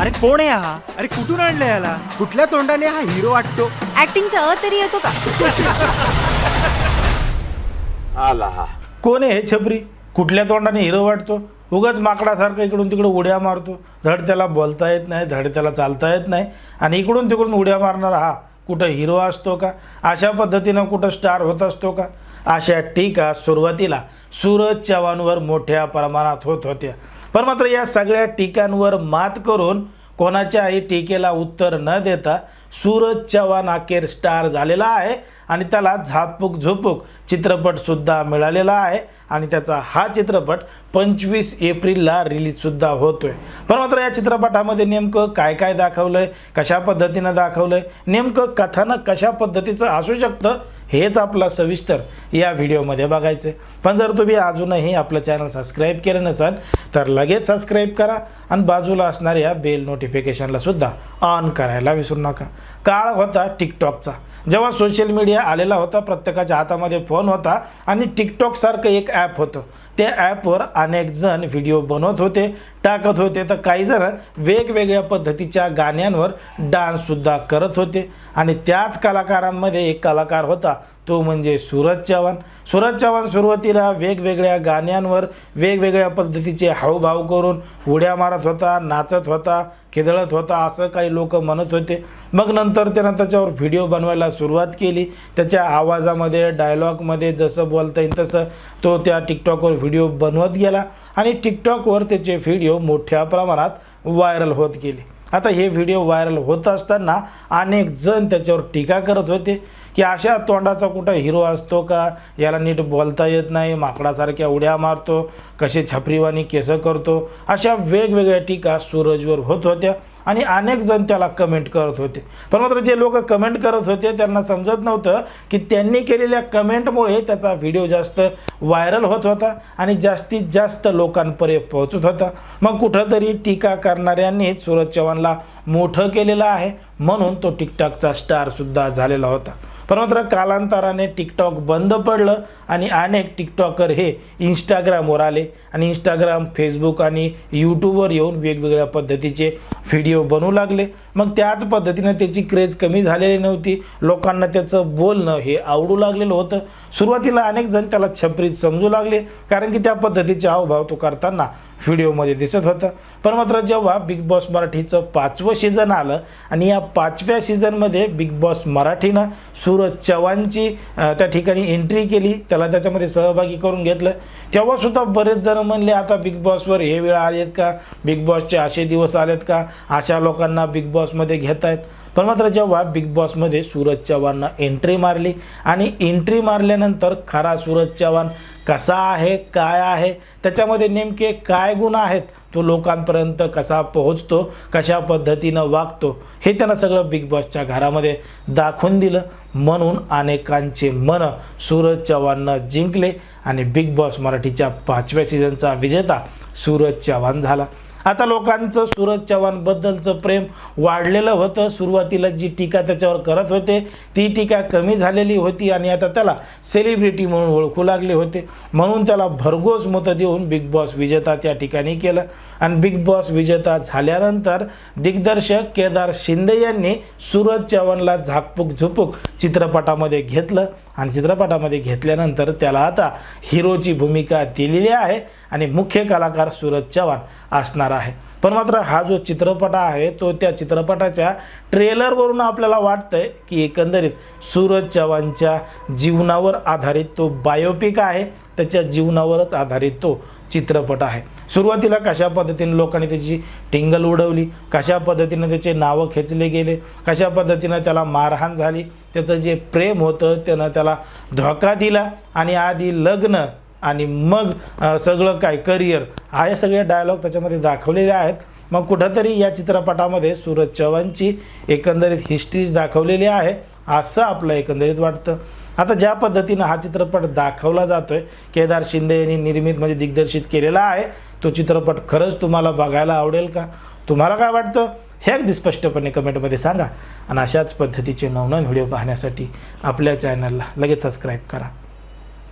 अरे कोण आहे हा? अरे कुठून आणलं याला? कुठल्या तोंडाने हा हिरो वाटतो? ऍक्टिंगचा अ तरी येतो का? आला हा. कोण आहे हे छपरी? कुठल्या तोंडाने हिरो वाटतो? उगाच माकडासारखं इकडून तिकडे उड्या मारतो. धड त्याला बोलता येत नाही धड त्याला चालता येत नाही. आणि इकडून तिकडून उड्या मारणारा हा कुठं हिरो असतो का? अशा पद्धतीनं कुठं स्टार होत असतो का? अशा टीका सुरुवातीला सूरज चव्हाणवर मोठ्या प्रमाणात होत होत्या. पण मात्र या सगळ्या टीकांवर मात करून कोणाच्याही टीकेला उत्तर न देता सूरज चव्हाण अखेर स्टार झालेला आहे. आणि त्याला झापूक झोपूक चित्रपटसुद्धा मिळालेला आहे. आणि त्याचा हा चित्रपट पंचवीस एप्रिलला रिलीजसुद्धा होतो आहे पण मात्र या चित्रपटामध्ये नेमकं काय काय दाखवलं आहे कशा पद्धतीनं दाखवलं आहे नेमकं कथानक कशा पद्धतीचं असू शकतं हेच आपला सविस्तर या व्हिडिओमध्ये बघायचं आहे पण जर तुम्ही अजूनही आपलं चॅनल सबस्क्राईब केलं नसाल तर लगेच सबस्क्राईब करा आणि बाजूला असणाऱ्या बेल नोटिफिकेशनला सुद्धा ऑन करायला विसरू नका. काळ होता टिकटॉकचा. जेव्हा सोशल मीडिया आलेला होता प्रत्येकाच्या हातामध्ये फोन होता आणि टिकटॉकसारखं एक ॲप होतं. त्या ॲपवर अनेक जण व्हिडिओ बनवत होते टाकत होते. तर काही जण वेगवेगळ्या पद्धतीच्या गाण्यांवर डान्ससुद्धा करत होते. आणि त्याच कलाकारांमध्ये एक कलाकार होता तो म्हणजे सूरज चव्हाण. सूरज चव्हाण सुरुवातीला वेगवेगळ्या गाण्यांवर वेगवेगळ्या पद्धतीचे हावभाव करून उड्या मारत होता नाचत होता खिदळत होता असं काही लोक म्हणत होते. मग नंतर त्यानं त्याच्यावर व्हिडिओ बनवायला सुरुवात केली. त्याच्या आवाजामध्ये डायलॉगमध्ये जसं बोलता येईल तसं तो त्या टिकटॉकवर व्हिडिओ व्हिडिओ बनवत गेला आणि टिकटॉकवर त्याचे व्हिडिओ मोठ्या प्रमाणात व्हायरल होत गेले. आता हे व्हिडिओ व्हायरल होत असताना अनेक जण त्याच्यावर टीका करत होते की अशा तोंडाचा कुठं हिरो असतो का? याला नीट बोलता येत नाही माकडासारख्या उड्या मारतो कसे छपरीवाणी केसं करतो? अशा वेगवेगळ्या टीका सूरजवर होत होत्या. आणि अनेक जण त्याला कमेंट करत होते. पण मात्र जे लोक कमेंट करत होते त्यांना समजत नव्हतं की त्यांनी केलेल्या कमेंटमुळे त्याचा व्हिडिओ जास्त व्हायरल होत होता आणि जास्तीत जास्त लोकांपर्यंत पोहोचत होता. मग कुठंतरी टीका करणाऱ्यांनीच सूरज चव्हाणला मोठं केलेलं आहे म्हणून तो टिकटॉकचा स्टारसुद्धा झालेला होता. पण मात्र कालांतराने टिकटॉक बंद पडलं आणि अनेक टिकटॉकर हे इंस्टाग्रामवर आले आणि इंस्टाग्राम फेसबुक आणि यूट्यूबवर येऊन वेगवेगळ्या पद्धतीचे व्हिडिओ बनवू लागले. मग त्याच पद्धतीनं त्याची क्रेज कमी झालेली नव्हती. लोकांना त्याचं बोलणं हे आवडू लागलेलं होतं. सुरुवातीला अनेक जण त्याला छपरीत समजू लागले कारण की त्या पद्धतीचे हावभाव तो करताना व्हिडिओमध्ये दिसत होतं. पण मात्र जेव्हा बिग बॉस मराठीचं पाचवं सीझन आलं आणि या पाचव्या सीझनमध्ये बिग बॉस मराठीनं सूरज चव्हाणची त्या ठिकाणी एंट्री केली त्याला त्याच्यामध्ये सहभागी करून घेतलं. तेव्हासुद्धा बरेच जण म्हणले आता बिग बॉसवर हे वेळ आलेत का? बिग बॉसचे असे दिवस आलेत का? अशा लोकांना बिग बॉसमध्ये घेत आहेत पण मात्र जेव्हा बिग बॉसमध्ये सूरज चव्हाणनं एंट्री मारली आणि एंट्री मारल्यानंतर खरा सूरज चव्हाण कसा आहे काय आहे त्याच्यामध्ये नेमके काय गुण आहेत तो लोकांपर्यंत कसा पोहोचतो कशा पद्धतीनं वागतो हे त्यानं सगळं बिग बॉसच्या घरामध्ये दाखवून दिलं. म्हणून अनेकांचे मन सूरज चव्हाणनं जिंकले आणि बिग बॉस मराठीच्या पाचव्या सीझनचा विजेता सूरज चव्हाण झाला. आता लोकांचं सूरज चव्हाणबद्दलचं प्रेम वाढलेलं होतं. सुरुवातीला जी टीका त्याच्यावर करत होते ती टीका कमी झालेली होती आणि आता त्याला सेलिब्रिटी म्हणून ओळखू लागले होते. म्हणून त्याला भरघोस मतं देऊन बिग बॉस विजेता त्या ठिकाणी केलं. आणि बिग बॉस विजेता झाल्यानंतर दिग्दर्शक केदार शिंदे यांनी सूरज चव्हाणला झाकपूक झुपूक चित्रपटामध्ये घेतलं. आणि चित्रपटामध्ये घेतल्यानंतर त्याला आता हिरोची भूमिका दिलेली आहे आणि मुख्य कलाकार सूरज चव्हाण असणार आहे. पण मात्र हा जो चित्रपट आहे तो त्या चित्रपटाच्या ट्रेलरवरून आपल्याला वाटतंय की एकंदरीत सूरज चव्हाणच्या जीवनावर आधारित तो बायोपिक आहे. त्याच्या जीवनावरच आधारित तो चित्रपट आहे. सुरुवातीला कशा पद्धतीने लोकांनी त्याची टिंगल उडवली कशा पद्धतीनं त्याचे नावं खेचले गेले कशा पद्धतीनं त्याला मारहाण झाली त्याचं जे प्रेम होतं त्यानं त्याला धोका दिला आणि आधी लग्न आणि मग सगळं काय करिअर हा या सगळे डायलॉग त्याच्यामध्ये दाखवलेले आहेत. मग कुठंतरी या चित्रपटामध्ये सूरज चव्हाणची एकंदरीत हिस्ट्रीज दाखवलेली आहे असं आपलं एकंदरीत वाटतं. आता ज्या पद्धतीनं हा चित्रपट दाखवला जातोय केदार शिंदे यांनी निर्मित म्हणजे दिग्दर्शित केलेला आहे तो चित्रपट खरंच तुम्हाला बघायला आवडेल का? तुम्हाला काय वाटतं? हे अगदी स्पष्टपणे कमेंटमध्ये सांगा. आणि अशाच पद्धतीचे नवनवीन व्हिडिओ पाहण्यासाठी आपल्या चॅनलला लगेच सबस्क्राईब करा.